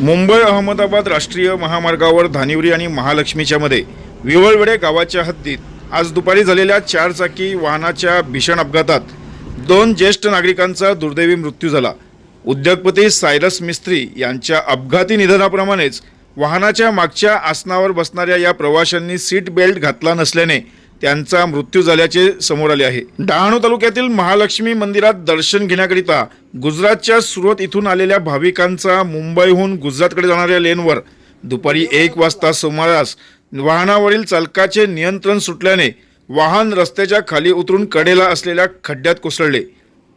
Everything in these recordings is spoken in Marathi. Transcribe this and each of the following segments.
मुंबई अहमदाबाद राष्ट्रीय महामार्गावर धानिवरी आणि महालक्ष्मीच्या मध्ये विवळवेडे गावाच्या हद्दीत आज दुपारी झालेल्या चारचाकी वाहनाच्या भीषण अपघातात दोन ज्येष्ठ नागरिकांचा दुर्दैवी मृत्यू झाला. उद्योगपती सायरस मिस्त्री यांच्या अपघाती निधनाप्रमाणेच वाहनाच्या मागच्या आसनावर बसणाऱ्या या प्रवाशांनी सीट बेल्ट घातला नसल्याने त्यांचा मृत्यू झाल्याचे समोर आले आहे. डहाणू तालुक्यातील महालक्ष्मी मंदिरात दर्शन घेण्याकरिता गुजरातच्या सुरत इथून आलेल्या भाविकांचा मुंबईहून गुजरातकडे जाणाऱ्या लेनवर दुपारी एक वाजता सुमारास वाहनावरील चालकाचे नियंत्रण सुटल्याने वाहन रस्त्याच्या खाली उतरून कडेला असलेल्या खड्ड्यात कोसळले.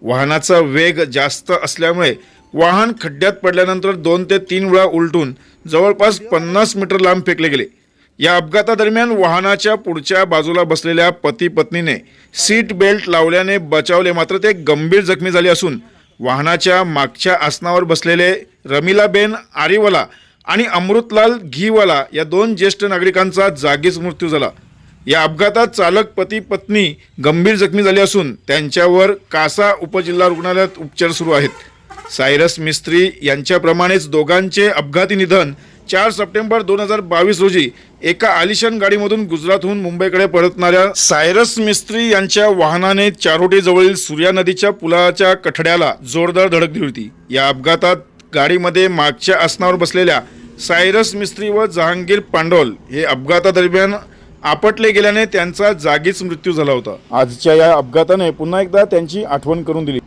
वाहनाचा वेग जास्त असल्यामुळे वाहन खड्ड्यात पडल्यानंतर दोन ते तीन वेळा उलटून जवळपास पन्नास मीटर लांब फेकले गेले. या अपघातादरम्यान वाहनाच्या पुढच्या बाजूला बसलेल्या पती पत्नीने सीट बेल्ट लावल्याने बचावले मात्र ते गंभीर जखमी झाले असून वाहनाच्या मागच्या आसनावर बसलेले रमिलाबेन आरिवाला आणि अमृतलाल घीवाला या दोन ज्येष्ठ नागरिकांचा जागीच मृत्यू झाला. या अपघातात चालक पती पत्नी गंभीर जखमी झाले असून त्यांच्यावर कासा उपजिल्हा रुग्णालयात उपचार सुरू आहेत. सायरस मिस्त्री यांच्याप्रमाणेच दोघांचे अपघाती निधन चार सप्टेंबर दोन हजार बावीस रोजी एका आलिशान गाडीमधून गुजरातहून मुंबईकडे परतणाऱ्या सायरस मिस्त्री यांच्या वाहनाने चारोटीजवळील सूर्या नदीच्या पुलाच्या कठड्याला जोरदार धडक दिली होती. या अपघातात गाडीमध्ये मागच्या आसनावर बसलेल्या सायरस मिस्त्री व जहांगीर पांडोल हे अपघातादरम्यान आपटले गेल्याने त्यांचा जागीच मृत्यू झाला होता. आजच्या या अपघाताने पुन्हा एकदा त्यांची आठवण करून दिली.